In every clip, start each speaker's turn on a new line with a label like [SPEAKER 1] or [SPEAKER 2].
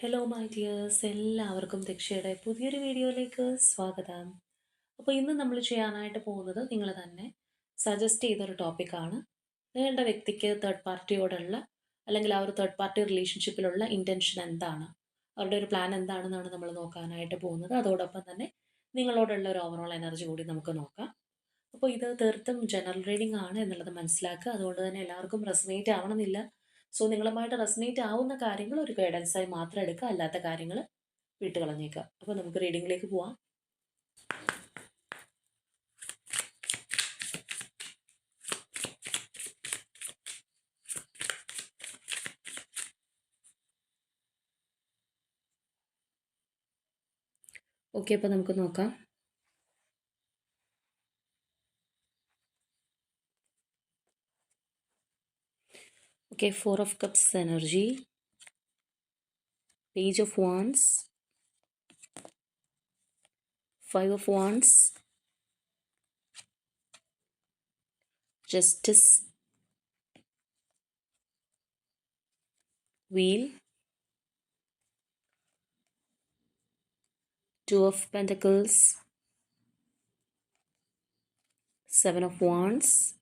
[SPEAKER 1] Hello my dears എല്ലാവർക്കും ദക്ഷയുടെ പുതിയൊരു വീഡിയോയിലേക്ക് സ്വാഗതം. അപ്പോൾ ഇന്ന് നമ്മൾ ചെയ്യാനായിട്ട് പോകുന്നത് നിങ്ങൾ തന്നെ സജസ്റ്റ് ചെയ്തൊരു ടോപ്പിക്കാണ് നിങ്ങളുടെ വ്യക്തിക്ക് തേർഡ് പാർട്ടിയോടുള്ള അല്ലെങ്കിൽ ആ ഒരു തേർഡ് പാർട്ടി റിലേഷൻഷിപ്പിലുള്ള ഇന്റൻഷൻ എന്താണ്? അവരുടെ ഒരു പ്ലാൻ എന്താണെന്നാണ് നമ്മൾ നോക്കാനായിട്ട് പോകുന്നത്. അതോടൊപ്പം തന്നെ നിങ്ങളോടുള്ള ഒരു ഓവറോൾ എനർജി കൂടി നമുക്ക് നോക്കാം. അപ്പോൾ ഇത് തീർത്തും ജനറൽ റീഡിംഗ് ആണ് എന്നുള്ളത് മനസ്സിലാക്കുക. അതുകൊണ്ട് തന്നെ എല്ലാവർക്കും റെസനേറ്റ് ആവണമെന്നില്ല. സോ നിങ്ങളുമായിട്ട് റെസനേറ്റ് ആവുന്ന കാര്യങ്ങൾ ഒരു ഗൈഡൻസായി മാത്രം എടുക്കുക. അല്ലാത്ത കാര്യങ്ങൾ വിട്ട് കളഞ്ഞേക്കുക അപ്പോൾ നമുക്ക് റീഡിങ്ങിലേക്ക് പോവാം. ഓക്കെ അപ്പോൾ നമുക്ക് നോക്കാം. Okay, Four of Cups energy, Page of Wands, Five of Wands, Justice, Wheel, Two of Pentacles, Seven of Wands,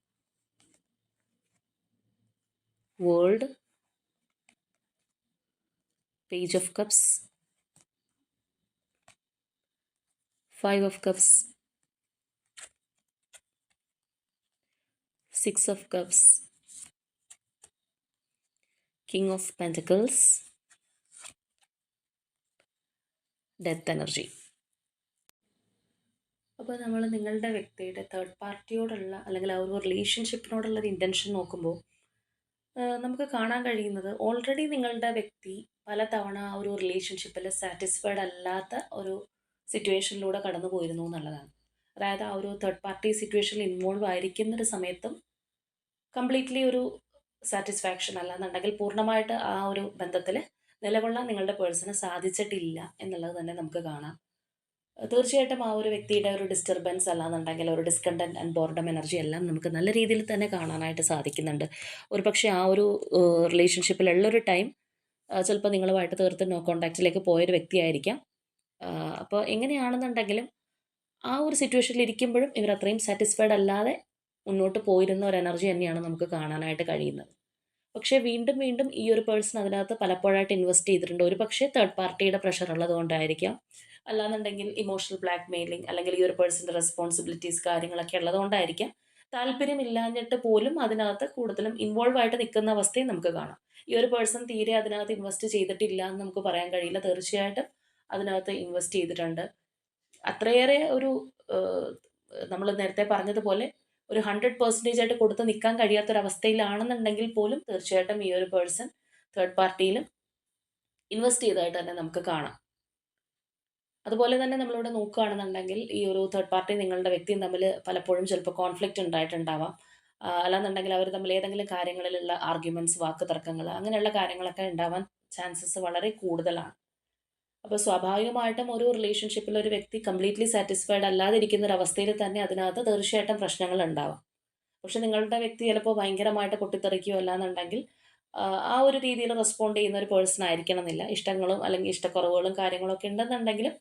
[SPEAKER 1] World, page of cups five of cups six of cups king of Pentacles, death energy അപ്പോൾ നമ്മൾ നിങ്ങളുടെ വ്യക്തിയുടെ third പാർട്ടിയോടുള്ള അല്ലെങ്കിൽ ആ ഒരു റിലേഷൻഷിപ്പിനോടുള്ള ഒരു intention നോക്കുമ്പോൾ നമുക്ക് കാണാൻ കഴിയുന്നത് ഓൾറെഡി നിങ്ങളുടെ വ്യക്തി പലതവണ ആ ഒരു റിലേഷൻഷിപ്പിൽ സാറ്റിസ്ഫൈഡ് അല്ലാത്ത ഒരു സിറ്റുവേഷനിലൂടെ കടന്നു പോയിരുന്നു എന്നുള്ളതാണ്. അതായത് ആ ഒരു തേർഡ് പാർട്ടി സിറ്റുവേഷനിൽ ഇൻവോൾവ് ആയിരിക്കുന്ന ഒരു സമയത്തും കംപ്ലീറ്റ്ലി ഒരു സാറ്റിസ്ഫാക്ഷൻ അല്ലാന്നുണ്ടെങ്കിൽ പൂർണമായിട്ട് ആ ഒരു ബന്ധത്തിൽ നിലകൊള്ളാൻ നിങ്ങളുടെ പേഴ്സണ് സാധിച്ചിട്ടില്ല എന്നുള്ളത് തന്നെ നമുക്ക് കാണാം. തീർച്ചയായിട്ടും ആ ഒരു വ്യക്തിയുടെ ഒരു ഡിസ്റ്റർബൻസ് അല്ലാന്നുണ്ടെങ്കിൽ ഒരു ഡിസ്കണ്ടന്റ് ആൻഡ് ബോർഡം എനർജി എല്ലാം നമുക്ക് നല്ല രീതിയിൽ തന്നെ കാണാനായിട്ട് സാധിക്കുന്നുണ്ട്. ഒരു പക്ഷേ ആ ഒരു റിലേഷൻഷിപ്പിലുള്ള ഒരു ടൈം ചിലപ്പോൾ നിങ്ങളുമായിട്ട് തീർത്ത് നോ കോണ്ടാക്റ്റിലേക്ക് പോയൊരു വ്യക്തിയായിരിക്കാം. അപ്പോൾ എങ്ങനെയാണെന്നുണ്ടെങ്കിലും ആ ഒരു സിറ്റുവേഷനിൽ ഇരിക്കുമ്പോഴും ഇവർ അത്രയും സാറ്റിസ്ഫൈഡ് അല്ലാതെ മുന്നോട്ട് പോയിരുന്ന ഒരു എനർജി തന്നെയാണ് നമുക്ക് കാണാനായിട്ട് കഴിയുന്നത്. പക്ഷേ വീണ്ടും വീണ്ടും ഈ ഒരു പേഴ്സൺ അതിനകത്ത് പലപ്പോഴായിട്ട് ഇൻവെസ്റ്റ് ചെയ്തിട്ടുണ്ട്. ഒരു പക്ഷേ തേർഡ് പാർട്ടിയുടെ പ്രഷർ ഉള്ളത് കൊണ്ടായിരിക്കാം അല്ലാന്നുണ്ടെങ്കിൽ ഇമോഷണൽ ബ്ലാക്ക് മെയിലിംഗ് അല്ലെങ്കിൽ ഈ ഒരു പേഴ്സന്റെ റെസ്പോൺസിബിലിറ്റീസ് കാര്യങ്ങളൊക്കെ ഉള്ളതുകൊണ്ടായിരിക്കാം താല്പര്യമില്ലാഞ്ഞിട്ട് പോലും അതിനകത്ത് കൂടുതലും ഇൻവോൾവ് ആയിട്ട് നിൽക്കുന്ന അവസ്ഥയും നമുക്ക് കാണാം. ഈ ഒരു പേഴ്സൺ തീരെ അതിനകത്ത് ഇൻവെസ്റ്റ് ചെയ്തിട്ടില്ല എന്ന് നമുക്ക് പറയാൻ കഴിയില്ല. തീർച്ചയായിട്ടും അതിനകത്ത് ഇൻവെസ്റ്റ് ചെയ്തിട്ടുണ്ട്. അത്രയേറെ ഒരു നമ്മൾ നേരത്തെ പറഞ്ഞതുപോലെ ഒരു ഹൺഡ്രഡ് പെർസെന്റേജ് ആയിട്ട് കൊടുത്ത് നിൽക്കാൻ കഴിയാത്തൊരവസ്ഥയിലാണെന്നുണ്ടെങ്കിൽ പോലും തീർച്ചയായിട്ടും ഈ ഒരു പേഴ്സൺ തേർഡ് പാർട്ടിയിലും ഇൻവെസ്റ്റ് ചെയ്തതായിട്ട് തന്നെ നമുക്ക് കാണാം. അതുപോലെ തന്നെ നമ്മളിവിടെ നോക്കുകയാണെന്നുണ്ടെങ്കിൽ ഈ ഒരു തേർഡ് പാർട്ടി നിങ്ങളുടെ വ്യക്തിയും തമ്മിൽ പലപ്പോഴും ചിലപ്പോൾ കോൺഫ്ലിക്റ്റ് ഉണ്ടായിട്ടുണ്ടാവാം. അല്ലാന്നുണ്ടെങ്കിൽ അവർ തമ്മിൽ ഏതെങ്കിലും കാര്യങ്ങളിലുള്ള ആർഗ്യുമെന്റ്സ് വാക്ക് തർക്കങ്ങൾ അങ്ങനെയുള്ള കാര്യങ്ങളൊക്കെ ഉണ്ടാവാൻ ചാൻസസ് വളരെ കൂടുതലാണ്. അപ്പോൾ സ്വാഭാവികമായിട്ടും ഒരു റിലേഷൻഷിപ്പിൽ ഒരു വ്യക്തി കംപ്ലീറ്റ്ലി സാറ്റിസ്ഫൈഡ് അല്ലാതിരിക്കുന്ന ഒരു അവസ്ഥയിൽ തന്നെ അതിനകത്ത് തീർച്ചയായിട്ടും പ്രശ്നങ്ങൾ ഉണ്ടാവാം. പക്ഷെ നിങ്ങളുടെ വ്യക്തി ചിലപ്പോൾ ഭയങ്കരമായിട്ട് പൊട്ടിത്തെറിക്കുകയോ അല്ലാന്നുണ്ടെങ്കിൽ ആ ഒരു രീതിയിൽ റെസ്പോണ്ട് ചെയ്യുന്ന ഒരു പേഴ്സൺ ആയിരിക്കണം എന്നില്ല. ഇഷ്ടങ്ങളും അല്ലെങ്കിൽ ഇഷ്ടക്കുറവുകളും കാര്യങ്ങളൊക്കെ ഉണ്ടെന്നുണ്ടെങ്കിലും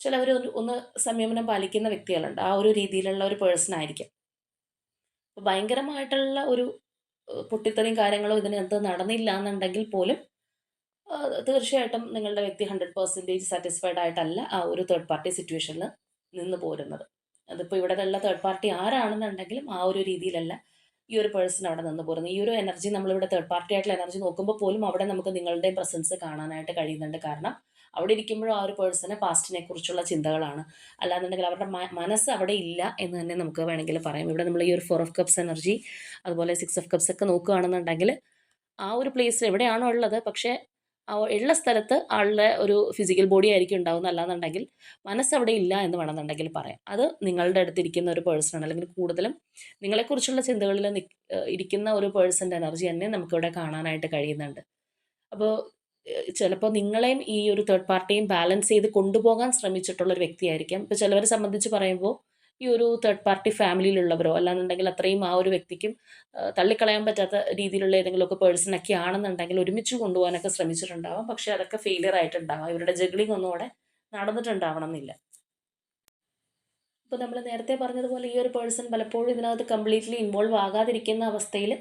[SPEAKER 1] ചിലവർ ഒന്ന് സംയമനം പാലിക്കുന്ന വ്യക്തികളുണ്ട്. ആ ഒരു രീതിയിലുള്ള ഒരു പേഴ്സൺ ആയിരിക്കും. അപ്പോൾ ഭയങ്കരമായിട്ടുള്ള ഒരു പൊട്ടിത്തെറിയും കാര്യങ്ങളോ ഇതിനകത്ത് നടന്നില്ല എന്നുണ്ടെങ്കിൽ പോലും തീർച്ചയായിട്ടും നിങ്ങളുടെ വ്യക്തി ഹൺഡ്രഡ് പെർസെന്റേജ് സാറ്റിസ്ഫൈഡ് ആയിട്ടല്ല ആ ഒരു തേർഡ് പാർട്ടി സിറ്റുവേഷനിൽ നിന്ന് പോരുന്നത്. അതിപ്പോൾ ഇവിടെ ഉള്ള തേർഡ് പാർട്ടി ആരാണെന്നുണ്ടെങ്കിലും ആ ഒരു രീതിയിലല്ല ഈ ഒരു പേഴ്സൺ അവിടെ നിന്ന് പോരുന്നത്. ഈ ഒരു എനർജി നമ്മളിവിടെ തേർഡ് പാർട്ടി ആയിട്ടുള്ള എനർജി നോക്കുമ്പോൾ പോലും അവിടെ നമുക്ക് നിങ്ങളുടെയും പ്രസൻസ് കാണാനായിട്ട് കഴിയുന്നുണ്ട്. കാരണം അവിടെ ഇരിക്കുമ്പോഴും ആ ഒരു പേഴ്സണെ പാസ്റ്റിനെ കുറിച്ചുള്ള ചിന്തകളാണ്. അല്ലാന്നുണ്ടെങ്കിൽ അവരുടെ മനസ്സ് അവിടെ ഇല്ല എന്ന് തന്നെ നമുക്ക് വേണമെങ്കിൽ പറയാം. ഇവിടെ നമ്മൾ ഈ ഒരു ഫോർ ഓഫ് കപ്സ് എനർജി അതുപോലെ സിക്സ് ഓഫ് കപ്സ് ഒക്കെ നോക്കുകയാണെന്നുണ്ടെങ്കിൽ ആ ഒരു പ്ലേസിൽ എവിടെയാണോ ഉള്ളത് പക്ഷേ ഉള്ള സ്ഥലത്ത് ആളുടെ ഒരു ഫിസിക്കൽ ബോഡി ആയിരിക്കും ഉണ്ടാവുന്നത്. അല്ലാന്നുണ്ടെങ്കിൽ മനസ്സവിടെ ഇല്ല എന്ന് വേണമെന്നുണ്ടെങ്കിൽ പറയാം. അത് നിങ്ങളുടെ അടുത്തിരിക്കുന്ന ഒരു പേഴ്സണാണ് അല്ലെങ്കിൽ കൂടുതലും നിങ്ങളെക്കുറിച്ചുള്ള ചിന്തകളിൽ ഇരിക്കുന്ന ഒരു പേഴ്സന്റെ എനർജി തന്നെ നമുക്കിവിടെ കാണാനായിട്ട് കഴിയുന്നുണ്ട്. അപ്പോൾ ചിലപ്പോൾ നിങ്ങളെയും ഈ ഒരു തേർഡ് പാർട്ടിയും ബാലൻസ് ചെയ്ത് കൊണ്ടുപോകാൻ ശ്രമിച്ചിട്ടുള്ള ഒരു വ്യക്തിയായിരിക്കാം. ഇപ്പോൾ ചിലവരെ സംബന്ധിച്ച് പറയുമ്പോൾ ഈ ഒരു തേർഡ് പാർട്ടി ഫാമിലിയിലുള്ളവരോ അല്ലാന്നുണ്ടെങ്കിൽ അത്രയും ആ ഒരു വ്യക്തിക്കും തള്ളിക്കളയാൻ പറ്റാത്ത രീതിയിലുള്ള ഏതെങ്കിലുമൊക്കെ പേഴ്സണൊക്കെ ആണെന്നുണ്ടെങ്കിൽ ഒരുമിച്ച് കൊണ്ടുപോകാനൊക്കെ ശ്രമിച്ചിട്ടുണ്ടാവാം. പക്ഷേ അതൊക്കെ ഫെയിലിയർ ആയിട്ടുണ്ടാവാം. ഇവരുടെ ജഗ്ലിംഗ് ഒന്നും അവിടെ നടന്നിട്ടുണ്ടാവണം എന്നില്ല. ഇപ്പോൾ നമ്മൾ നേരത്തെ പറഞ്ഞതുപോലെ ഈ ഒരു പേഴ്സൺ പലപ്പോഴും ഇതിനകത്ത് കംപ്ലീറ്റ്ലി ഇൻവോൾവ് ആകാതിരിക്കുന്ന അവസ്ഥയിൽ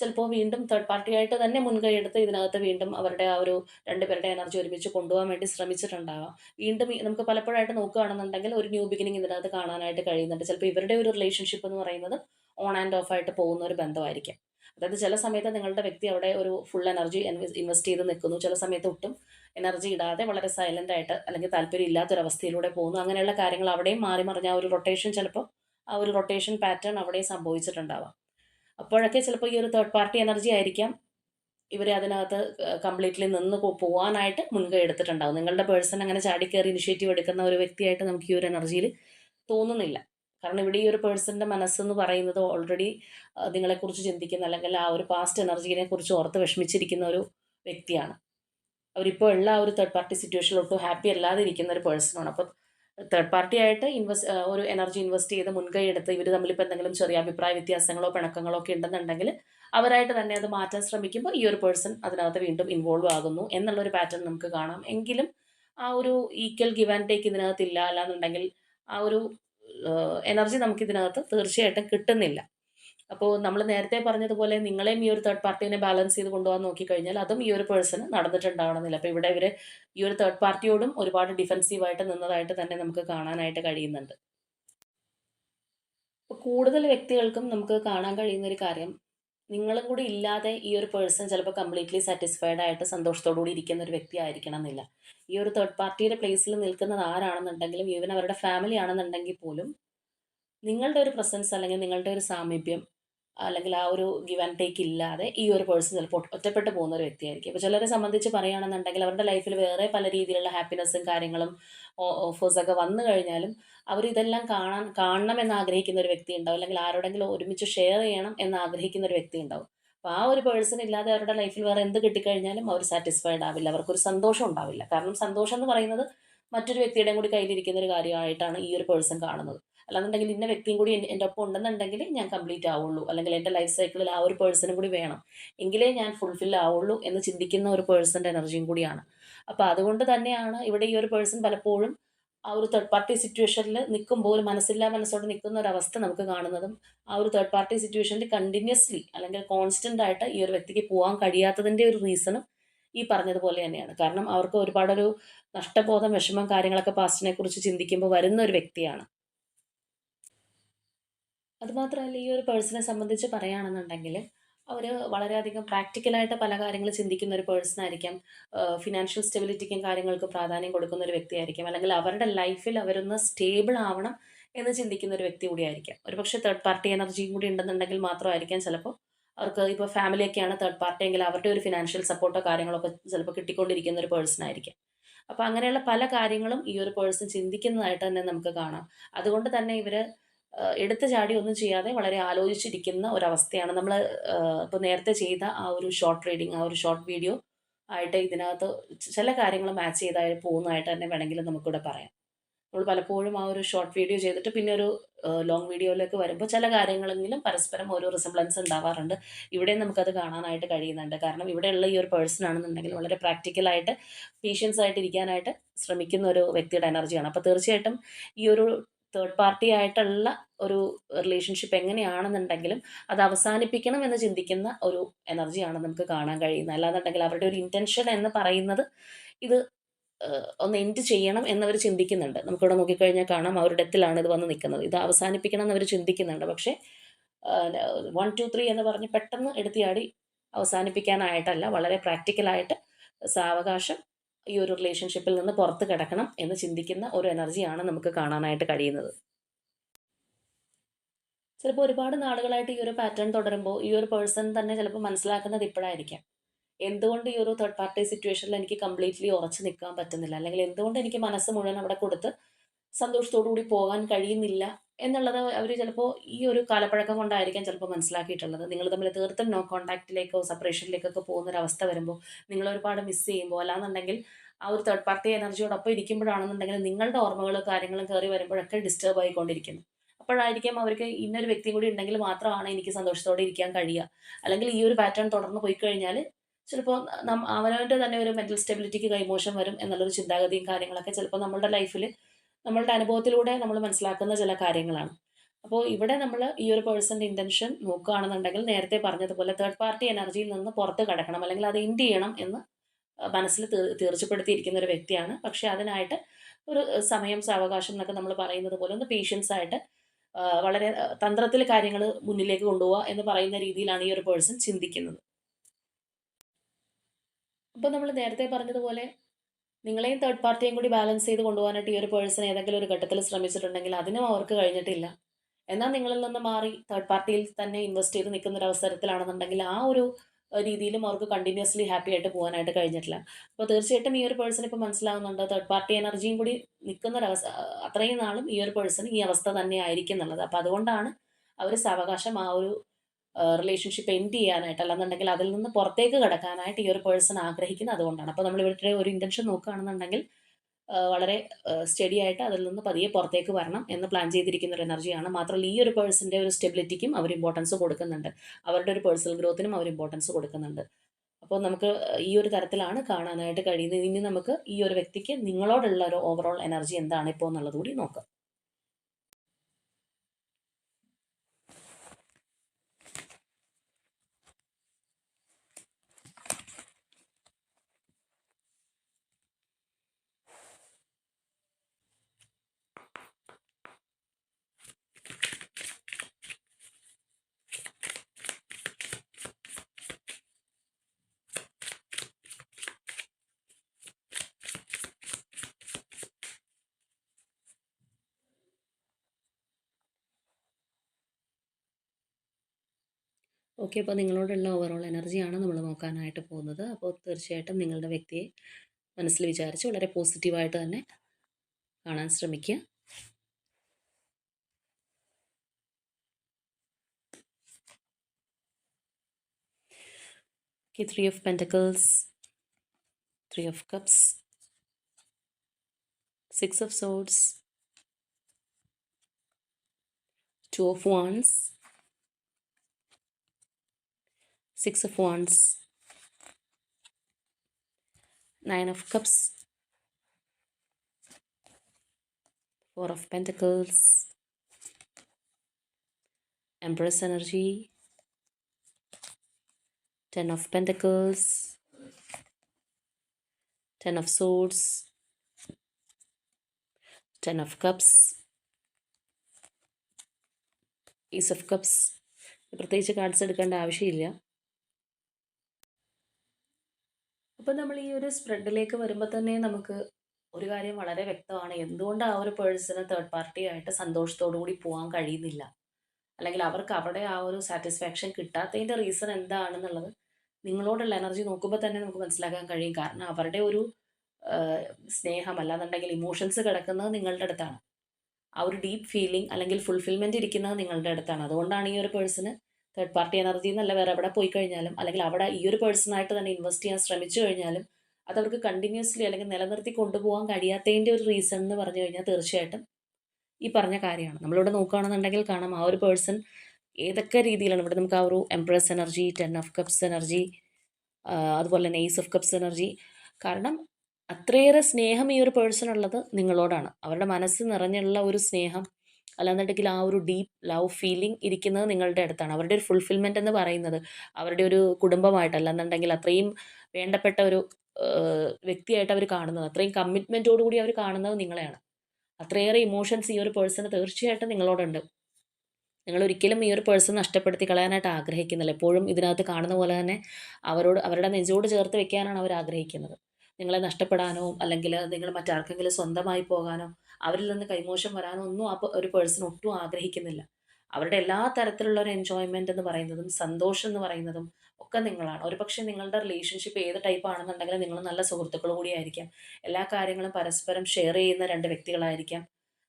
[SPEAKER 1] ചിലപ്പോൾ വീണ്ടും തേർഡ് പാർട്ടിയായിട്ട് തന്നെ മുൻകൈ എടുത്ത് ഇതിനകത്ത് വീണ്ടും അവരുടെ ആ ഒരു രണ്ടുപേരുടെ എനർജി ഒരുമിച്ച് കൊണ്ടുപോകാൻ വേണ്ടി ശ്രമിച്ചിട്ടുണ്ടാവാം. വീണ്ടും നമുക്ക് പലപ്പോഴായിട്ട് നോക്കുകയാണെന്നുണ്ടെങ്കിൽ ഒരു ന്യൂ ബിഗിനിങ് ഇതിനകത്ത് കാണാനായിട്ട് കഴിയുന്നുണ്ട്. ചിലപ്പോൾ ഇവരുടെ ഒരു റിലേഷൻഷിപ്പ് എന്ന് പറയുന്നത് ഓൺ ആൻഡ് ഓഫ് ആയിട്ട് പോകുന്ന ഒരു ബന്ധമായിരിക്കും. അതായത് ചില സമയത്ത് നിങ്ങളുടെ വ്യക്തി അവിടെ ഒരു ഫുൾ എനർജി ഇൻവെസ്റ്റ് ചെയ്ത് നിൽക്കുന്നു. ചില സമയത്ത് ഒട്ടും എനർജി ഇടാതെ വളരെ സൈലന്റ് ആയിട്ട് അല്ലെങ്കിൽ താല്പര്യം ഇല്ലാത്തൊരവസ്ഥയിലൂടെ പോകുന്നു. അങ്ങനെയുള്ള കാര്യങ്ങൾ അവിടെയും മാറി മറിഞ്ഞ ആ ഒരു റൊട്ടേഷൻ ചിലപ്പോൾ ആ ഒരു റൊട്ടേഷൻ പാറ്റേൺ അവിടെയും സംഭവിച്ചിട്ടുണ്ടാവാം. അപ്പോഴൊക്കെ ചിലപ്പോൾ ഈ ഒരു തേർഡ് പാർട്ടി എനർജി ആയിരിക്കാം. ഇവരെ അതിനകത്ത് കംപ്ലീറ്റ്ലി നിന്ന് പോകാനായിട്ട് മുൻകൈ എടുത്തിട്ടുണ്ടാവും. നിങ്ങളുടെ പേഴ്സൺ അങ്ങനെ ചാടിക്കയറി ഇനിഷ്യേറ്റീവ് എടുക്കുന്ന ഒരു വ്യക്തിയായിട്ട് നമുക്ക് ഈ ഒരു എനർജിയിൽ തോന്നുന്നില്ല. കാരണം ഇവിടെ ഈ ഒരു പേഴ്സന്റെ മനസ്സെന്ന് പറയുന്നത് ഓൾറെഡി നിങ്ങളെക്കുറിച്ച് ചിന്തിക്കുന്ന അല്ലെങ്കിൽ ആ ഒരു പാസ്റ്റ് എനർജീനെ കുറിച്ച് ഓർത്ത് വിഷമിച്ചിരിക്കുന്ന ഒരു വ്യക്തിയാണ്. അവരിപ്പോൾ ഉള്ള ആ ഒരു തേർഡ് പാർട്ടി സിറ്റുവേഷനിൽ ഒട്ടും ഹാപ്പി അല്ലാതെ ഇരിക്കുന്ന ഒരു പേഴ്സണാണ് അപ്പോൾ തേർഡ് പാർട്ടി ആയിട്ട് ഇൻവെസ്റ്റ് ഒരു എനർജി ഇൻവെസ്റ്റ് ചെയ്ത് മുൻകൈ എടുത്ത് ഇവർ തമ്മിലിപ്പോൾ എന്തെങ്കിലും ചെറിയ അഭിപ്രായ വ്യത്യാസങ്ങളോ പിണക്കങ്ങളോ ഒക്കെ ഉണ്ടെന്നുണ്ടെങ്കിൽ അവരായിട്ട് തന്നെ അത് മാറ്റാൻ ശ്രമിക്കുമ്പോൾ ഈ ഒരു പേഴ്സൺ അതിനകത്ത് വീണ്ടും ഇൻവോൾവ് ആകുന്നു എന്നുള്ളൊരു പാറ്റേൺ നമുക്ക് കാണാം. എങ്കിലും ആ ഒരു ഈക്വൽ ഗിവ് ആൻഡ് ടേക്ക് ഇതിനകത്തില്ല അല്ലാന്നുണ്ടെങ്കിൽ ആ ഒരു എനർജി നമുക്ക് ഇതിനകത്ത് തീർച്ചയായിട്ടും കിട്ടുന്നില്ല. അപ്പോൾ നമ്മൾ നേരത്തെ പറഞ്ഞതുപോലെ നിങ്ങളെയും ഈ ഒരു തേർഡ് പാർട്ടീനെ ബാലൻസ് ചെയ്ത് കൊണ്ടുപോകാൻ നോക്കിക്കഴിഞ്ഞാൽ അതും ഈ ഒരു പേഴ്സണ് നടന്നിട്ടുണ്ടാവണമെന്നില്ല. അപ്പോൾ ഇവിടെ ഇവർ ഈ ഒരു തേർഡ് പാർട്ടിയോടും ഒരുപാട് ഡിഫെൻസീവായിട്ട് നിന്നതായിട്ട് തന്നെ നമുക്ക് കാണാനായിട്ട് കഴിയുന്നുണ്ട്. കൂടുതൽ വ്യക്തികൾക്കും നമുക്ക് കാണാൻ കഴിയുന്ന ഒരു കാര്യം നിങ്ങളും കൂടി ഇല്ലാതെ ഈ ഒരു പേഴ്സൺ ചിലപ്പോൾ കംപ്ലീറ്റ്ലി സാറ്റിസ്ഫൈഡ് ആയിട്ട് സന്തോഷത്തോടു കൂടി ഇരിക്കുന്ന ഒരു വ്യക്തി ആയിരിക്കണം എന്നില്ല ഈ ഒരു തേർഡ് പാർട്ടിയുടെ പ്ലേസിൽ നിൽക്കുന്നത് ആരാണെന്നുണ്ടെങ്കിലും ഈവൻ അവരുടെ ഫാമിലി ആണെന്നുണ്ടെങ്കിൽ പോലും നിങ്ങളുടെ ഒരു പ്രസൻസ് അല്ലെങ്കിൽ നിങ്ങളുടെ ഒരു സാമീപ്യം അല്ലെങ്കിൽ ആ ഒരു ഗിവ് ആൻഡ് ടേക്ക് ഇല്ലാതെ ഈ ഒരു പേഴ്സൺ ചിലപ്പോൾ ഒറ്റപ്പെട്ടു പോകുന്ന ഒരു വ്യക്തിയായിരിക്കും. അപ്പോൾ ചിലരെ സംബന്ധിച്ച് പറയുകയാണെന്നുണ്ടെങ്കിൽ അവരുടെ ലൈഫിൽ വേറെ പല രീതിയിലുള്ള ഹാപ്പിനെസ്സും കാര്യങ്ങളും ഓഫേഴ്സൊക്കെ വന്നു കഴിഞ്ഞാലും അവർ ഇതെല്ലാം കാണാൻ കാണണമെന്ന് ആഗ്രഹിക്കുന്ന ഒരു വ്യക്തി ഉണ്ടാവും. അല്ലെങ്കിൽ ആരോടെങ്കിലും ഒരുമിച്ച് ഷെയർ ചെയ്യണം എന്ന് ആഗ്രഹിക്കുന്ന ഒരു വ്യക്തി ഉണ്ടാവും. അപ്പോൾ ആ ഒരു പേഴ്സൺ ഇല്ലാതെ അവരുടെ ലൈഫിൽ വേറെ എന്ത് കിട്ടിക്കഴിഞ്ഞാലും അവർ സാറ്റിസ്ഫൈഡ് ആവില്ല. അവർക്കൊരു സന്തോഷം ഉണ്ടാവില്ല. കാരണം സന്തോഷം എന്ന് പറയുന്നത് മറ്റൊരു വ്യക്തിയുടെയും കൂടി കയ്യിലിരിക്കുന്ന ഒരു കാര്യമായിട്ടാണ് ഈ ഒരു പേഴ്സൺ കാണുന്നത്. അല്ലാന്നുണ്ടെങ്കിൽ ഇന്ന വ്യക്തിയും കൂടി എൻ- എന്റെ ഒപ്പം ഉണ്ടെന്നുണ്ടെങ്കിൽ ഞാൻ കംപ്ലീറ്റ് ആവുള്ളൂ. അല്ലെങ്കിൽ എന്റെ ലൈഫ് സൈക്കിളിൽ ആ ഒരു പേഴ്സണും കൂടി വേണം. എങ്കിലേ ഞാൻ ഫുൾഫിൽ ആവുള്ളൂ എന്ന് ചിന്തിക്കുന്ന ഒരു പേഴ്സന്റെ എനർജിയും കൂടിയാണ്. അപ്പോൾ അതുകൊണ്ട് തന്നെയാണ് ഇവിടെ ഈ ഒരു പേഴ്സൺ പലപ്പോഴും ആ ഒരു തേർഡ് പാർട്ടി സിറ്റുവേഷനിൽ നിൽക്കുമ്പോൾ ഒരു മനസ്സില്ലാ മനസ്സോടെ നിൽക്കുന്ന ഒരു അവസ്ഥ നമുക്ക് കാണുന്നതും ആ ഒരു തേർഡ് പാർട്ടി സിറ്റുവേഷനിൽ കണ്ടിന്യൂസ്ലി അല്ലെങ്കിൽ കോൺസ്റ്റന്റ് ആയിട്ട് ഈ ഒരു വ്യക്തിക്ക് പോകാൻ കഴിയാത്തതിന്റെ ഒരു റീസണും ഈ പറഞ്ഞതുപോലെ തന്നെയാണ്. കാരണം അവർക്ക് ഒരുപാടൊരു നഷ്ടബോധം വിഷമം കാര്യങ്ങളൊക്കെ പാസ്റ്റിനെ കുറിച്ച് ചിന്തിക്കുമ്പോൾ വരുന്ന ഒരു വ്യക്തിയാണ്. അതുമാത്രമല്ല ഈ ഒരു പേഴ്സണെ സംബന്ധിച്ച് പറയുകയാണെന്നുണ്ടെങ്കിൽ അവർ വളരെയധികം പ്രാക്ടിക്കലായിട്ട് പല കാര്യങ്ങൾ ചിന്തിക്കുന്ന ഒരു പേഴ്സൺ ആയിരിക്കാം. ഫിനാൻഷ്യൽ സ്റ്റെബിലിറ്റിക്കും കാര്യങ്ങൾക്ക് പ്രാധാന്യം കൊടുക്കുന്ന ഒരു വ്യക്തിയായിരിക്കും അല്ലെങ്കിൽ അവരുടെ ലൈഫിൽ അവരൊന്ന് സ്റ്റേബിൾ ആവണം എന്ന് ചിന്തിക്കുന്ന ഒരു വ്യക്തി കൂടിയായിരിക്കാം ഒരു പക്ഷേ തേർഡ് പാർട്ടി എനർജിയും കൂടി ഉണ്ടെന്നുണ്ടെങ്കിൽ മാത്രമായിരിക്കാം ചിലപ്പോൾ അവർക്ക് ഇപ്പോൾ ഫാമിലിയൊക്കെയാണ് തേർഡ് പാർട്ടി എങ്കിൽ അവരുടെ ഒരു ഫിനാൻഷ്യൽ സപ്പോർട്ടോ കാര്യങ്ങളൊക്കെ ചിലപ്പോൾ കിട്ടിക്കൊണ്ടിരിക്കുന്ന ഒരു പേഴ്സൺ ആയിരിക്കാം. അപ്പോൾ അങ്ങനെയുള്ള പല കാര്യങ്ങളും ഈ ഒരു പേഴ്സൺ ചിന്തിക്കുന്നതായിട്ട് തന്നെ നമുക്ക് കാണാം. അതുകൊണ്ട് തന്നെ ഇവർ എടുത്തു ചാടി ഒന്നും ചെയ്യാതെ വളരെ ആലോചിച്ചിരിക്കുന്ന ഒരവസ്ഥയാണ്. നമ്മൾ ഇപ്പോൾ നേരത്തെ ചെയ്ത ആ ഒരു ഷോർട്ട് റീഡിങ് ആ ഒരു ഷോർട്ട് വീഡിയോ ആയിട്ട് ഇതിനകത്ത് ചില കാര്യങ്ങൾ മാച്ച് ചെയ്തായി പോകുന്നതായിട്ട് തന്നെ വേണമെങ്കിൽ നമുക്കിവിടെ പറയാം. നമ്മൾ പലപ്പോഴും ആ ഒരു ഷോർട്ട് വീഡിയോ ചെയ്തിട്ട് പിന്നെ ഒരു ലോങ് വീഡിയോയിലേക്ക് വരുമ്പോൾ ചില കാര്യങ്ങളെങ്കിലും പരസ്പരം ഓരോ റിസംബ്ലൻസ് ഉണ്ടാവാറുണ്ട്. ഇവിടെയും നമുക്കത് കാണാനായിട്ട് കഴിയുന്നുണ്ട്. കാരണം ഇവിടെയുള്ള ഈ ഒരു പേഴ്സൺ ആണെന്നുണ്ടെങ്കിൽ വളരെ പ്രാക്ടിക്കലായിട്ട് പേഷ്യൻസ് ആയിട്ട് ഇരിക്കാനായിട്ട് ശ്രമിക്കുന്ന ഒരു വ്യക്തിയുടെ എനർജിയാണ് അപ്പോൾ തീർച്ചയായിട്ടും ഈ ഒരു തേർഡ് പാർട്ടി ആയിട്ടുള്ള ഒരു റിലേഷൻഷിപ്പ് എങ്ങനെയാണെന്നുണ്ടെങ്കിലും അത് അവസാനിപ്പിക്കണം എന്ന് ചിന്തിക്കുന്ന ഒരു എനർജിയാണ് നമുക്ക് കാണാൻ കഴിയുന്നത്. അല്ലാന്നുണ്ടെങ്കിൽ അവരുടെ ഒരു ഇന്റൻഷൻ എന്ന് പറയുന്നത് ഇത് ഒന്ന് എൻഡ് ചെയ്യണം എന്നവർ ചിന്തിക്കുന്നുണ്ട്. നമുക്കിവിടെ നോക്കിക്കഴിഞ്ഞാൽ കാണാം അവരുടെ ഡെത്തിലാണ് ഇത് വന്ന് നിൽക്കുന്നത്. ഇത് അവസാനിപ്പിക്കണം എന്നവർ ചിന്തിക്കുന്നുണ്ട്. പക്ഷേ വൺ ടു ത്രീ എന്ന് പറഞ്ഞ് പെട്ടെന്ന് എടുത്തിയാടി അവസാനിപ്പിക്കാനായിട്ടല്ല വളരെ പ്രാക്ടിക്കലായിട്ട് സാവകാശം ഈ ഒരു റിലേഷൻഷിപ്പിൽ നിന്ന് പുറത്ത് കിടക്കണം എന്ന് ചിന്തിക്കുന്ന ഒരു എനർജിയാണ് നമുക്ക് കാണാനായിട്ട് കഴിയുന്നത്. ചിലപ്പോൾ ഒരുപാട് നാളുകളായിട്ട് ഈ ഒരു പാറ്റേൺ തുടരുമ്പോൾ ഈ ഒരു പേഴ്സൺ തന്നെ ചിലപ്പോൾ മനസ്സിലാക്കുന്നത് ഇപ്പോഴായിരിക്കാം. എന്തുകൊണ്ട് ഈ ഒരു തേർഡ് പാർട്ടി സിറ്റുവേഷനിൽ എനിക്ക് കംപ്ലീറ്റ്ലി ഉറച്ചു നിൽക്കാൻ പറ്റുന്നില്ല? അല്ലെങ്കിൽ എന്തുകൊണ്ട് എനിക്ക് മനസ്സ് മുഴുവൻ അവിടെ കൊടുത്ത് സന്തോഷത്തോടു കൂടി പോകാൻ കഴിയുന്നില്ല എന്നുള്ളത് അവർ ചിലപ്പോൾ ഈ ഒരു കാലപ്പഴക്കം കൊണ്ടായിരിക്കാം ചിലപ്പോൾ മനസ്സിലാക്കിയിട്ടുള്ളത്. നിങ്ങൾ തമ്മിൽ തീർത്തും നോ കോൺടാക്റ്റിലേക്കോ സെപ്പറേഷനിലേക്കൊക്കെ പോകുന്ന ഒരു അവസ്ഥ വരുമ്പോൾ നിങ്ങൾ ഒരുപാട് മിസ് ചെയ്യുമ്പോൾ അല്ലാന്നുണ്ടെങ്കിൽ ആ ഒരു തേർഡ് പാർട്ടി എനർജിയോടൊപ്പം ഇരിക്കുമ്പോഴാണെന്നുണ്ടെങ്കിൽ നിങ്ങളുടെ ഓർമ്മകളും കാര്യങ്ങളും കയറി വരുമ്പോഴൊക്കെ ഡിസ്റ്റർബ് ആയിക്കൊണ്ടിരിക്കുന്നു. അപ്പോഴായിരിക്കും അവർക്ക് ഇന്നൊരു വ്യക്തി കൂടി ഉണ്ടെങ്കിൽ മാത്രമാണ് എനിക്ക് സന്തോഷത്തോടെ ഇരിക്കാൻ കഴിയുക. അല്ലെങ്കിൽ ഈ ഒരു പാറ്റേൺ തുടർന്ന് പോയി കഴിഞ്ഞാൽ ചിലപ്പോൾ അവനവന്റെ തന്നെ ഒരു മെന്റൽ സ്റ്റെബിലിറ്റിക്ക് കൈമോശം വരും എന്നുള്ളൊരു ചിന്താഗതിയും കാര്യങ്ങളൊക്കെ ചിലപ്പോൾ നമ്മളുടെ ലൈഫിൽ നമ്മളുടെ അനുഭവത്തിലൂടെ നമ്മൾ മനസ്സിലാക്കുന്ന ചില കാര്യങ്ങളാണ്. അപ്പോൾ ഇവിടെ നമ്മൾ ഈ ഒരു പേഴ്സന്റെ ഇന്റൻഷൻ നോക്കുകയാണെന്നുണ്ടെങ്കിൽ നേരത്തെ പറഞ്ഞതുപോലെ തേർഡ് പാർട്ടി എനർജിയിൽ നിന്ന് പുറത്ത് കിടക്കണം അല്ലെങ്കിൽ അത് എൻഡ് ചെയ്യണം എന്ന് മനസ്സിൽ തീർച്ചപ്പെടുത്തിയിരിക്കുന്ന ഒരു വ്യക്തിയാണ്. പക്ഷേ അതിനായിട്ട് ഒരു സമയം സാവകാശം എന്നൊക്കെ നമ്മൾ പറയുന്നത് പോലെ ഒന്ന് പേഷ്യൻസ് ആയിട്ട് വളരെ തന്ത്രത്തിൽ കാര്യങ്ങൾ മുന്നിലേക്ക് കൊണ്ടുപോവുക എന്ന് പറയുന്ന രീതിയിലാണ് ഈ ഒരു പേഴ്സൺ ചിന്തിക്കുന്നത്. അപ്പോൾ നമ്മൾ നേരത്തെ പറഞ്ഞതുപോലെ നിങ്ങളെയും തേർഡ് പാർട്ടിയും കൂടി ബാലൻസ് ചെയ്ത് കൊണ്ടുപോകാനായിട്ട് ഈ ഒരു പേഴ്സൺ ഏതെങ്കിലും ഒരു ഘട്ടത്തിൽ ശ്രമിച്ചിട്ടുണ്ടെങ്കിൽ അതിനും അവർക്ക് കഴിഞ്ഞിട്ടില്ല. എന്നാൽ നിങ്ങളിൽ നിന്ന് മാറി തേർഡ് പാർട്ടിയിൽ തന്നെ ഇൻവെസ്റ്റ് ചെയ്ത് നിൽക്കുന്ന ഒരു അവസരത്തിലാണെന്നുണ്ടെങ്കിൽ ആ ഒരു രീതിയിലും അവർക്ക് കണ്ടിന്യൂസ്ലി ഹാപ്പി ആയിട്ട് പോകാനായിട്ട് കഴിഞ്ഞിട്ടില്ല. അപ്പോൾ തീർച്ചയായിട്ടും ഈ ഒരു പേഴ്സൺ ഇപ്പോൾ മനസ്സിലാവുന്നുണ്ട് തേർഡ് പാർട്ടി എനർജിയും കൂടി നിൽക്കുന്ന ഒരു അവസ്ഥ അത്രയും നാളും ഈ ഒരു പേഴ്സൺ ഈ അവസ്ഥ തന്നെ ആയിരിക്കും എന്നുള്ളത്. അപ്പോൾ അതുകൊണ്ടാണ് അവർ സാവകാശം ആ ഒരു റിലേഷൻഷിപ്പ് എൻഡ് ചെയ്യാനായിട്ട് അല്ലെന്നുണ്ടെങ്കിൽ അതിൽ നിന്ന് പുറത്തേക്ക് കിടക്കാനായിട്ട് ഈ ഒരു പേഴ്സൺ ആഗ്രഹിക്കുന്നത് അതുകൊണ്ടാണ്. അപ്പോൾ നമ്മൾ ഇവരുടെ ഒരു ഇന്റൻഷൻ നോക്കുകയാണെന്നുണ്ടെങ്കിൽ വളരെ സ്റ്റഡി ആയിട്ട് അതിൽ നിന്ന് പതിയെ പുറത്തേക്ക് വരണം എന്ന് പ്ലാൻ ചെയ്തിരിക്കുന്ന ഒരു എനർജിയാണ് മാത്രമല്ല ഈ ഒരു പേഴ്സന്റെ ഒരു സ്റ്റെബിലിറ്റിക്കും അവർ ഇമ്പോർട്ടൻസ് കൊടുക്കുന്നുണ്ട്. അവരുടെ ഒരു പേഴ്സണൽ ഗ്രോത്തിനും അവർ ഇമ്പോർട്ടൻസ് കൊടുക്കുന്നുണ്ട്. അപ്പോൾ നമുക്ക് ഈ ഒരു തരത്തിലാണ് കാണാനായിട്ട് കഴിയുന്നത്. ഇനി നമുക്ക് ഈ ഒരു വ്യക്തിക്ക് നിങ്ങളോടുള്ള ഒരു ഓവറോൾ എനർജി എന്താണ് ഇപ്പോൾ എന്നുള്ളത് കൂടി നോക്കാം. ഓക്കെ അപ്പോൾ നിങ്ങളോടുള്ള ഓവറോൾ എനർജിയാണ് നമ്മൾ നോക്കാനായിട്ട് പോകുന്നത്. അപ്പോൾ തീർച്ചയായിട്ടും നിങ്ങളുടെ വ്യക്തിയെ മനസ്സിൽ വിചാരിച്ച് വളരെ പോസിറ്റീവായിട്ട് തന്നെ കാണാൻ ശ്രമിക്കുക. Okay three of pentacles three of cups six of swords two of Wands, Six of Wands, Nine of Cups, Four of Pentacles, Empress energy, Ten of Pentacles, Ten of Swords, Ten of Cups, Ace of Cups. പ്രത്യേകിച്ച് cards എടുക്കേണ്ട ആവശ്യമില്ല അപ്പോൾ നമ്മൾ ഈ ഒരു സ്പ്രെഡിലേക്ക് വരുമ്പോൾ തന്നെ നമുക്ക് ഒരു കാര്യം വളരെ വ്യക്തമാണ്. എന്തുകൊണ്ട് ആ ഒരു പേഴ്സണ് തേർഡ് പാർട്ടി ആയിട്ട് സന്തോഷത്തോടു കൂടി പോകാൻ കഴിയുന്നില്ല? അല്ലെങ്കിൽ അവർക്ക് അവിടെ ആ ഒരു സാറ്റിസ്ഫാക്ഷൻ കിട്ടാത്തതിന്റെ റീസൺ എന്താണെന്നുള്ളത് നിങ്ങളോടുള്ള എനർജി നോക്കുമ്പോൾ തന്നെ നമുക്ക് മനസ്സിലാക്കാൻ കഴിയും. കാരണം അവരുടെ ഒരു സ്നേഹം അല്ലാന്നുണ്ടെങ്കിൽ ഇമോഷൻസ് കിടക്കുന്നത് നിങ്ങളുടെ അടുത്താണ്. ആ ഒരു ഡീപ്പ് ഫീലിംഗ് അല്ലെങ്കിൽ ഫുൾഫിൽമെന്റ് ഇരിക്കുന്നത് നിങ്ങളുടെ അടുത്താണ്. അതുകൊണ്ടാണ് ഈ ഒരു പേഴ്സണ് തേർഡ് പാർട്ടി എനർജി എന്നല്ല വേറെ എവിടെ പോയി കഴിഞ്ഞാലും അല്ലെങ്കിൽ അവിടെ ഈ ഒരു പേഴ്സണായിട്ട് തന്നെ ഇൻവെസ്റ്റ് ചെയ്യാൻ ശ്രമിച്ചു കഴിഞ്ഞാലും അത് അവർക്ക് കണ്ടിന്യൂസ്ലി അല്ലെങ്കിൽ നിലനിർത്തി കൊണ്ടുപോകാൻ കഴിയാത്തതിന്റെ ഒരു റീസൺ എന്ന് പറഞ്ഞു കഴിഞ്ഞാൽ തീർച്ചയായിട്ടും ഈ പറഞ്ഞ കാര്യമാണ്. നമ്മളിവിടെ നോക്കുകയാണെന്നുണ്ടെങ്കിൽ കാണാം ആ ഒരു പേഴ്സൺ ഏതൊക്കെ രീതിയിലാണ് ഇവിടെ നമുക്ക് ആ ഒരു empress energy ten of cups energy അതുപോലെ തന്നെ എയ്സ് ഓഫ് കപ്സ് എനർജി കാരണം അത്രയേറെ സ്നേഹം ഈ ഒരു പേഴ്സൺ ഉള്ളത് നിങ്ങളോടാണ്. അവരുടെ മനസ്സ് നിറഞ്ഞുള്ള ഒരു സ്നേഹം അല്ലാന്നുണ്ടെങ്കിൽ ആ ഒരു ഡീപ്പ് ലവ് ഫീലിംഗ് ഇരിക്കുന്നത് നിങ്ങളുടെ അടുത്താണ്. അവരുടെ ഒരു ഫുൾഫിൽമെന്റ് എന്ന് പറയുന്നത് അവരുടെ ഒരു കുടുംബമായിട്ട് അല്ലാന്നുണ്ടെങ്കിൽ അത്രയും വേണ്ടപ്പെട്ട ഒരു വ്യക്തിയായിട്ട് അവർ കാണുന്നത് അത്രയും കമ്മിറ്റ്മെന്റോടു കൂടി അവർ കാണുന്നത് നിങ്ങളെയാണ്. അത്രയേറെ ഇമോഷൻസ് ഈ ഒരു പേഴ്സണ് തീർച്ചയായിട്ടും നിങ്ങളോടുണ്ട്. നിങ്ങൾ ഒരിക്കലും ഈ ഒരു പേഴ്സൺ നഷ്ടപ്പെടുത്തി കളയാനായിട്ട് ആഗ്രഹിക്കുന്നില്ല. എപ്പോഴും ഇതിനകത്ത് കാണുന്ന പോലെ തന്നെ അവരോട് അവരുടെ നെഞ്ചോട് ചേർത്ത് വെക്കാനാണ് അവർ ആഗ്രഹിക്കുന്നത്. നിങ്ങളെ നഷ്ടപ്പെടാനോ അല്ലെങ്കിൽ നിങ്ങൾ മറ്റാർക്കെങ്കിലും സ്വന്തമായി പോകാനോ അവരിൽ നിന്ന് കൈമോശം വരാനൊന്നും ആ ഒരു പേഴ്സൺ ഒട്ടും ആഗ്രഹിക്കുന്നില്ല. അവരുടെ എല്ലാ തരത്തിലുള്ള ഒരു എൻജോയ്മെന്റ് എന്ന് പറയുന്നതും സന്തോഷം എന്ന് പറയുന്നതും ഒക്കെ നിങ്ങളാണ്. ഒരു പക്ഷേ നിങ്ങളുടെ റിലേഷൻഷിപ്പ് ഏത് ടൈപ്പ് ആണെന്നുണ്ടെങ്കിൽ നിങ്ങൾ നല്ല സുഹൃത്തുക്കൾ കൂടിയായിരിക്കാം എല്ലാ കാര്യങ്ങളും പരസ്പരം ഷെയർ ചെയ്യുന്ന രണ്ട് വ്യക്തികളായിരിക്കാം.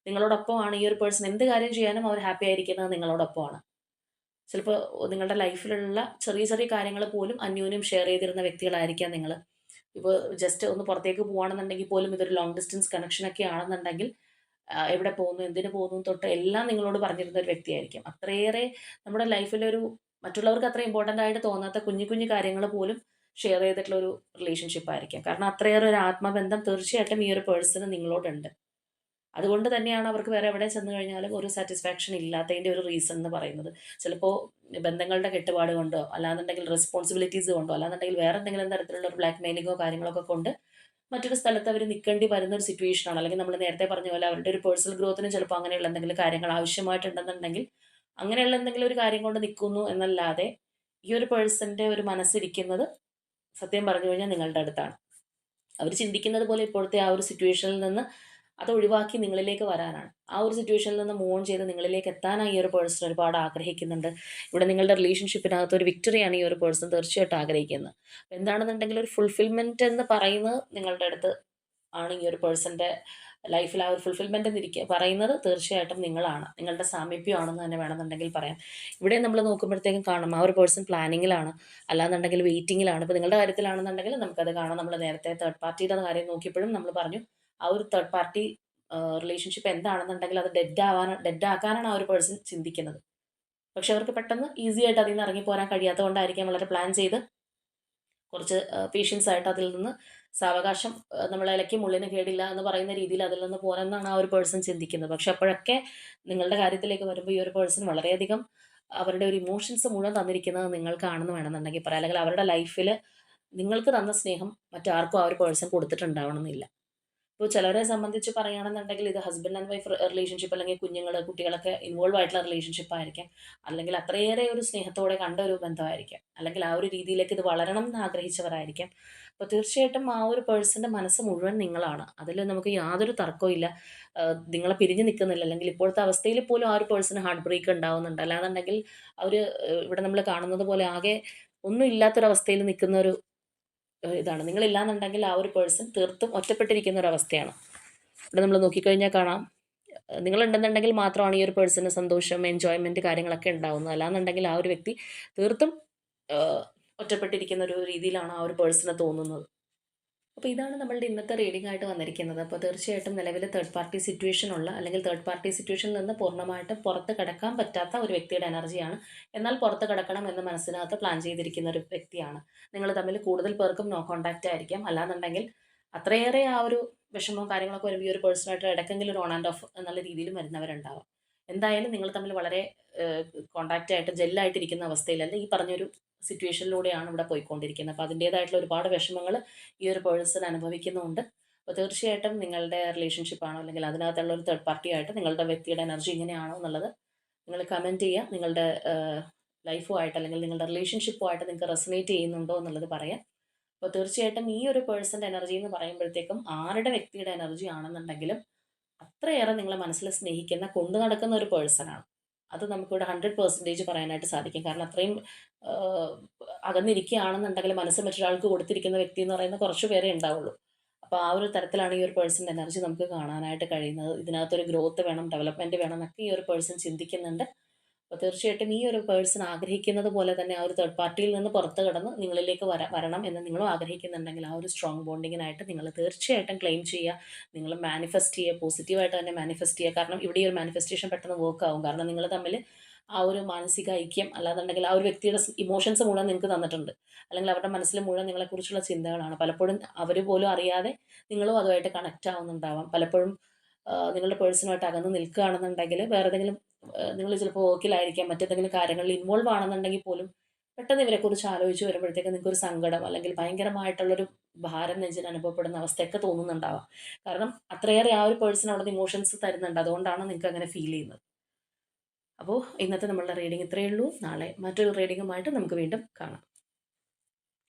[SPEAKER 1] നിങ്ങളോടൊപ്പം ആണ് ഈ ഒരു പേഴ്സൺ എന്ത് കാര്യം ചെയ്യാനും അവർ ഹാപ്പി ആയിരിക്കുന്നത് നിങ്ങളോടൊപ്പമാണ്. ചിലപ്പോൾ നിങ്ങളുടെ ലൈഫിലുള്ള ചെറിയ ചെറിയ കാര്യങ്ങൾ പോലും അന്യോന്യം ഷെയർ ചെയ്തിരുന്ന വ്യക്തികളായിരിക്കാം നിങ്ങൾ ഇപ്പോൾ ജസ്റ്റ് ഒന്ന് പുറത്തേക്ക് പോകുകയാണെന്നുണ്ടെങ്കിൽ പോലും ഇതൊരു ലോങ് ഡിസ്റ്റൻസ് കണക്ഷൻ ഒക്കെ ആണെന്നുണ്ടെങ്കിൽ എവിടെ പോകുന്നു എന്തിനു പോകുന്നു തൊട്ട് എല്ലാം നിങ്ങളോട് പറഞ്ഞിരുന്ന ഒരു വ്യക്തിയായിരിക്കും. അത്രയേറെ നമ്മുടെ ലൈഫിലൊരു മറ്റുള്ളവർക്ക് അത്ര ഇമ്പോർട്ടന്റ് ആയിട്ട് തോന്നാത്ത കുഞ്ഞു കുഞ്ഞു കാര്യങ്ങൾ പോലും ഷെയർ ചെയ്തിട്ടുള്ള ഒരു റിലേഷൻഷിപ്പ് ആയിരിക്കാം. കാരണം അത്രയേറെ ഒരു ആത്മബന്ധം തീർച്ചയായിട്ടും ഈ ഒരു പേഴ്സണ് നിങ്ങളോടുണ്ട്. അതുകൊണ്ട് തന്നെയാണ് അവർക്ക് വേറെ എവിടെ ചെന്ന് കഴിഞ്ഞാലും ഒരു സാറ്റിസ്ഫാക്ഷൻ ഇല്ലാത്തതിന്റെ ഒരു റീസൺ എന്ന് പറയുന്നത്. ചിലപ്പോൾ ബന്ധങ്ങളുടെ കെട്ടുപാട് കൊണ്ടോ അല്ലാന്നുണ്ടെങ്കിൽ റെസ്പോൺസിബിലിറ്റീസ് കൊണ്ടോ അല്ലാന്നുണ്ടെങ്കിൽ വേറെ എന്തെങ്കിലും തരത്തിലുള്ള ഒരു ബ്ലാക്ക് മെയിലിങ്ങോ കാര്യങ്ങളൊക്കെ കൊണ്ട് മറ്റൊരു സ്ഥലത്ത് അവർ നിൽക്കേണ്ടി വരുന്ന ഒരു സിറ്റുവേഷനാണ് അല്ലെങ്കിൽ നമ്മൾ നേരത്തെ പറഞ്ഞ പോലെ അവരുടെ ഒരു പേഴ്സണൽ ഗ്രോത്തിന് ചിലപ്പോൾ അങ്ങനെയുള്ള എന്തെങ്കിലും കാര്യങ്ങൾ ആവശ്യമായിട്ടുണ്ടെന്നുണ്ടെങ്കിൽ അങ്ങനെയുള്ള എന്തെങ്കിലും ഒരു കാര്യം കൊണ്ട് നിൽക്കുന്നു എന്നല്ലാതെ ഈ ഒരു പേഴ്സന്റെ ഒരു മനസ്സിരിക്കുന്നത് സത്യം പറഞ്ഞു കഴിഞ്ഞാൽ നിങ്ങളുടെ അടുത്താണ്. അവർ ചിന്തിക്കുന്നത് പോലെ ഇപ്പോഴത്തെ ആ ഒരു സിറ്റുവേഷനിൽ നിന്ന് അത് ഒഴിവാക്കി നിങ്ങളിലേക്ക് വരാനാണ്. ആ ഒരു സിറ്റുവേഷനിൽ നിന്ന് മൂവ് ഓൺ ചെയ്ത് നിങ്ങളിലേക്ക് എത്താനായി ഈ ഒരു പേഴ്സൺ ഒരുപാട് ആഗ്രഹിക്കുന്നുണ്ട്. ഇവിടെ നിങ്ങളുടെ റിലേഷൻഷിപ്പിനകത്ത് ഒരു വിക്ടറിയാണ് ഈ ഒരു പേഴ്സൺ തീർച്ചയായിട്ടും ആഗ്രഹിക്കുന്നത്. അപ്പോൾ എന്താണെന്നുണ്ടെങ്കിൽ ഒരു ഫുൾഫിൽമെന്റ് എന്ന് പറയുന്നത് നിങ്ങളുടെ അടുത്ത് ആണ് ഈ ഒരു പേഴ്സന്റെ ലൈഫിൽ ആ ഒരു ഫുൾഫിൽമെന്റ് എന്നിരിക്കുക പറയുന്നത് തീർച്ചയായിട്ടും നിങ്ങളാണ്. നിങ്ങളുടെ സാമീപ്യമാണെന്ന് തന്നെ വേണമെന്നുണ്ടെങ്കിൽ പറയാം. ഇവിടെ നമ്മൾ നോക്കുമ്പോഴത്തേക്കും കാണാം ആ ഒരു പേഴ്സൺ പ്ലാനിങ്ങിലാണ് അല്ലാന്നുണ്ടെങ്കിൽ വെയിറ്റിങ്ങിലാണ് ഇപ്പോൾ നിങ്ങളുടെ കാര്യത്തിലാണെന്നുണ്ടെങ്കിൽ നമുക്കത് കാണാം. നമ്മൾ നേരത്തെ തേർഡ് പാർട്ടിയുടെ കാര്യം നോക്കിയപ്പോഴും നമ്മൾ പറഞ്ഞു ആ ഒരു തേർഡ് പാർട്ടി റിലേഷൻഷിപ്പ് എന്താണെന്നുണ്ടെങ്കിൽ അത് ഡെഡ് ആവാൻ ഡെഡ് ആക്കാനാണ് ആ ഒരു പേഴ്സൺ ചിന്തിക്കുന്നത്. പക്ഷെ അവർക്ക് പെട്ടെന്ന് ഈസി ആയിട്ട് അതിൽ നിന്ന് ഇറങ്ങി പോരാൻ കഴിയാത്തതുകൊണ്ടായിരിക്കാം വളരെ പ്ലാൻ ചെയ്ത് കുറച്ച് പേഷ്യൻസ് ആയിട്ട് അതിൽ നിന്ന് സാവകാശം നമ്മളെ ഇലയ്ക്ക് മുള്ളിന് കേടില്ല എന്ന് പറയുന്ന രീതിയിൽ അതിൽ നിന്ന് പോരെന്നാണ് ആ ഒരു പേഴ്സൺ ചിന്തിക്കുന്നത്. പക്ഷെ അപ്പോഴൊക്കെ നിങ്ങളുടെ കാര്യത്തിലേക്ക് വരുമ്പോൾ ഈ ഒരു പേഴ്സൺ വളരെയധികം അവരുടെ ഒരു ഇമോഷൻസ് മുഴുവൻ തന്നിരിക്കുന്നത് നിങ്ങൾക്കാണെന്ന് വേണമെന്നുണ്ടെങ്കിൽ പറയാം. അല്ലെങ്കിൽ അവരുടെ ലൈഫിൽ നിങ്ങൾക്ക് തന്ന സ്നേഹം മറ്റാർക്കും ആ ഒരു പേഴ്സൺ കൊടുത്തിട്ടുണ്ടാവണമെന്നില്ല. ഇപ്പോൾ ചിലരെ സംബന്ധിച്ച് പറയുകയാണെന്നുണ്ടെങ്കിൽ ഇത് ഹസ്ബൻഡ് ആൻഡ് വൈഫ് റിലേഷൻഷിപ്പ് അല്ലെങ്കിൽ കുഞ്ഞുങ്ങൾ കുട്ടികളൊക്കെ ഇൻവോൾവ് ആയിട്ടുള്ള റിലേഷൻഷിപ്പ് ആയിരിക്കാം. അല്ലെങ്കിൽ അത്രയേറെ ഒരു സ്നേഹത്തോടെ കണ്ട ഒരു ബന്ധമായിരിക്കാം. അല്ലെങ്കിൽ ആ ഒരു രീതിയിലേക്ക് ഇത് വളരണം എന്ന് ആഗ്രഹിച്ചവരായിരിക്കാം. അപ്പോൾ തീർച്ചയായിട്ടും ആ ഒരു പേഴ്സന്റെ മനസ്സ് മുഴുവൻ നിങ്ങളാണ്. അതിൽ നമുക്ക് യാതൊരു തർക്കവും ഇല്ല. നിങ്ങളെ പിരിഞ്ഞു നിൽക്കുന്നില്ല. അല്ലെങ്കിൽ ഇപ്പോഴത്തെ അവസ്ഥയിൽ പോലും ആ ഒരു പേഴ്സൺ ഹാർട്ട് ബ്രേക്ക് ഉണ്ടാവുന്നുണ്ട്. അല്ലാന്നുണ്ടെങ്കിൽ അവർ ഇവിടെ നമ്മൾ കാണുന്നത് പോലെ ആകെ ഒന്നും ഇല്ലാത്തൊരവസ്ഥയിൽ നിൽക്കുന്ന ഒരു ഇതാണ്. നിങ്ങളില്ലാന്നുണ്ടെങ്കിൽ ആ ഒരു പേഴ്സൺ തീർത്തും ഒറ്റപ്പെട്ടിരിക്കുന്ന ഒരു അവസ്ഥയാണ്. ഇവിടെ നമ്മൾ നോക്കിക്കഴിഞ്ഞാൽ കാണാം. നിങ്ങളുണ്ടെന്നുണ്ടെങ്കിൽ മാത്രമാണ് ഈ ഒരു പേഴ്സണ് സന്തോഷം എൻജോയ്മെന്റ് കാര്യങ്ങളൊക്കെ ഉണ്ടാവുന്നത്. അല്ലാന്നുണ്ടെങ്കിൽ ആ ഒരു വ്യക്തി തീർത്തും ഒറ്റപ്പെട്ടിരിക്കുന്ന ഒരു രീതിയിലാണ് ആ ഒരു പേഴ്സണ് തോന്നുന്നത്. അപ്പോൾ ഇതാണ് നമ്മളുടെ ഇന്നത്തെ റീഡിംഗ് ആയിട്ട് വന്നിരിക്കുന്നത്. അപ്പോൾ തീർച്ചയായിട്ടും നിലവിൽ തേർഡ് പാർട്ടി സിറ്റുവേഷൻ ഉള്ള അല്ലെങ്കിൽ തേർഡ് പാർട്ടി സിറ്റുവേഷനിൽ നിന്ന് പൂർണമായിട്ട് പുറത്ത് കിടക്കാൻ പറ്റാത്ത ഒരു വ്യക്തിയുടെ എനർജിയാണ് എന്നാൽ പുറത്ത് കിടക്കണം എന്ന് മനസ്സിനകത്ത് പ്ലാൻ ചെയ്തിരിക്കുന്ന ഒരു വ്യക്തിയാണ്. നിങ്ങൾ തമ്മിൽ കൂടുതൽ പേർക്കും നോ കോൺടാക്റ്റ് ആയിരിക്കാം. അല്ലാന്നുണ്ടെങ്കിൽ അത്രയേറെ ആ ഒരു വിഷമവും കാര്യങ്ങളൊക്കെ വരുമ്പോൾ ഈ ഒരു പേഴ്സണായിട്ട് ഇടയ്ക്കെങ്കിലും ഓൺ ആൻഡ് ഓഫ് എന്നുള്ള രീതിയിലും വരുന്നവരുണ്ടാവാം. എന്തായാലും നിങ്ങൾ തമ്മിൽ വളരെ കോൺടാക്റ്റ് ആയിട്ട് ജെല്ലായിട്ടിരിക്കുന്ന അവസ്ഥയിലല്ല ഈ പറഞ്ഞൊരു സിറ്റുവേഷനിലൂടെയാണ് ഇവിടെ പോയിക്കൊണ്ടിരിക്കുന്നത്. അപ്പോൾ അതിന്റേതായിട്ടുള്ള ഒരുപാട് വിഷമങ്ങൾ ഈ ഒരു പേഴ്സൺ അനുഭവിക്കുന്നുണ്ട്. അപ്പോൾ തീർച്ചയായിട്ടും നിങ്ങളുടെ റിലേഷൻഷിപ്പാണോ അല്ലെങ്കിൽ അതിനകത്തുള്ള ഒരു തേർഡ് പാർട്ടി ആയിട്ട് നിങ്ങളുടെ വ്യക്തിയുടെ എനർജി എങ്ങനെയാണോ എന്നുള്ളത് നിങ്ങൾ കമന്റ് ചെയ്യുക. നിങ്ങളുടെ ലൈഫുമായിട്ട് അല്ലെങ്കിൽ നിങ്ങളുടെ റിലേഷൻഷിപ്പുമായിട്ട് നിങ്ങൾക്ക് റെസനേറ്റ് ചെയ്യുന്നുണ്ടോ എന്നുള്ളത് പറയാം. അപ്പോൾ തീർച്ചയായിട്ടും ഈ ഒരു പേഴ്സന്റെ എനർജി എന്ന് പറയുമ്പോഴത്തേക്കും ആരുടെ വ്യക്തിയുടെ എനർജി ആണെന്നുണ്ടെങ്കിലും അത്രയേറെ നിങ്ങളെ മനസ്സിൽ സ്നേഹിക്കുന്ന കൊണ്ടു നടക്കുന്ന ഒരു പേഴ്സണാണ് അത് നമുക്കിവിടെ ഹൺഡ്രഡ് പെർസെന്റേജ് പറയാനായിട്ട് സാധിക്കും. കാരണം അത്രയും അകന്നിരിക്കുകയാണെന്നുണ്ടെങ്കിൽ മനസ്സ് മറ്റൊരാൾക്ക് കൊടുത്തിരിക്കുന്ന വ്യക്തി എന്ന് പറയുന്ന കുറച്ച് പേരെ ഉണ്ടാവുള്ളൂ. അപ്പോൾ ആ ഒരു തരത്തിലാണ് ഈ ഒരു പേഴ്സന്റെ എനർജി നമുക്ക് കാണാനായിട്ട് കഴിയുന്നത്. ഇതിനകത്തൊരു ഗ്രോത്ത് വേണം ഡെവലപ്മെന്റ് വേണം എന്നൊക്കെ ഈ ഒരു പേഴ്സൺ ചിന്തിക്കുന്നുണ്ട്. അപ്പോൾ തീർച്ചയായിട്ടും ഈ ഒരു പേഴ്സൺ ആഗ്രഹിക്കുന്നത് പോലെ തന്നെ ആ ഒരു തേർഡ് പാർട്ടിയിൽ നിന്ന് പുറത്ത് കടന്ന് നിങ്ങളിലേക്ക് വര വരണം എന്ന് നിങ്ങളും ആഗ്രഹിക്കുന്നുണ്ടെങ്കിൽ ആ ഒരു സ്ട്രോങ് ബോണ്ടിങ്ങിനായിട്ട് നിങ്ങൾ തീർച്ചയായിട്ടും ക്ലെയിം ചെയ്യുക. നിങ്ങൾ മാനിഫെസ്റ്റ് ചെയ്യുക. പോസിറ്റീവായിട്ട് തന്നെ മാനിഫെസ്റ്റ് ചെയ്യുക. കാരണം ഇവിടെ ഒരു മാനിഫെസ്റ്റേഷൻ പെട്ടെന്ന് വർക്ക് ആവും. കാരണം നിങ്ങൾ തമ്മിൽ ആ ഒരു മാനസിക ഐക്യം അല്ലാന്നുണ്ടെങ്കിൽ ആ ഒരു വ്യക്തിയുടെ ഇമോഷൻസ് മുഴുവൻ നിങ്ങൾക്ക് തന്നിട്ടുണ്ട്. അല്ലെങ്കിൽ അവരുടെ മനസ്സിൽ മുഴുവൻ നിങ്ങളെക്കുറിച്ചുള്ള ചിന്തകളാണ്. പലപ്പോഴും അവർ പോലും അറിയാതെ നിങ്ങളും അതുമായിട്ട് കണക്റ്റ് ആവുന്നുണ്ടാവാം. പലപ്പോഴും നിങ്ങളുടെ പേഴ്സണുമായിട്ട് അകന്ന് നിൽക്കുകയാണെന്നുണ്ടെങ്കിൽ വേറെ ഏതെങ്കിലും നിങ്ങൾ ചിലപ്പോൾ വർക്കിലായിരിക്കാം മറ്റെന്തെങ്കിലും കാര്യങ്ങളിൽ ഇൻവോൾവ് ആണെന്നുണ്ടെങ്കിൽ പോലും പെട്ടെന്ന് ഇവരെക്കുറിച്ച് ആലോചിച്ച് വരുമ്പോഴത്തേക്ക് നിങ്ങൾക്ക് ഒരു സങ്കടം അല്ലെങ്കിൽ ഭയങ്കരമായിട്ടുള്ളൊരു ഭാരം നെഞ്ചിന് അനുഭവപ്പെടുന്ന അവസ്ഥയൊക്കെ തോന്നുന്നുണ്ടാവാം. കാരണം അത്രയേറെ ആ ഒരു പേഴ്സൺ അവിടെ ഇമോഷൻസ് തരുന്നുണ്ട്. അതുകൊണ്ടാണ് നിങ്ങൾക്ക് അങ്ങനെ ഫീൽ ചെയ്യുന്നത്. അപ്പോൾ ഇന്നത്തെ നമ്മളുടെ റീഡിംഗ് ഇത്രയേ ഉള്ളൂ. നാളെ മറ്റൊരു റീഡിങ്ങുമായിട്ട് നമുക്ക് വീണ്ടും കാണാം.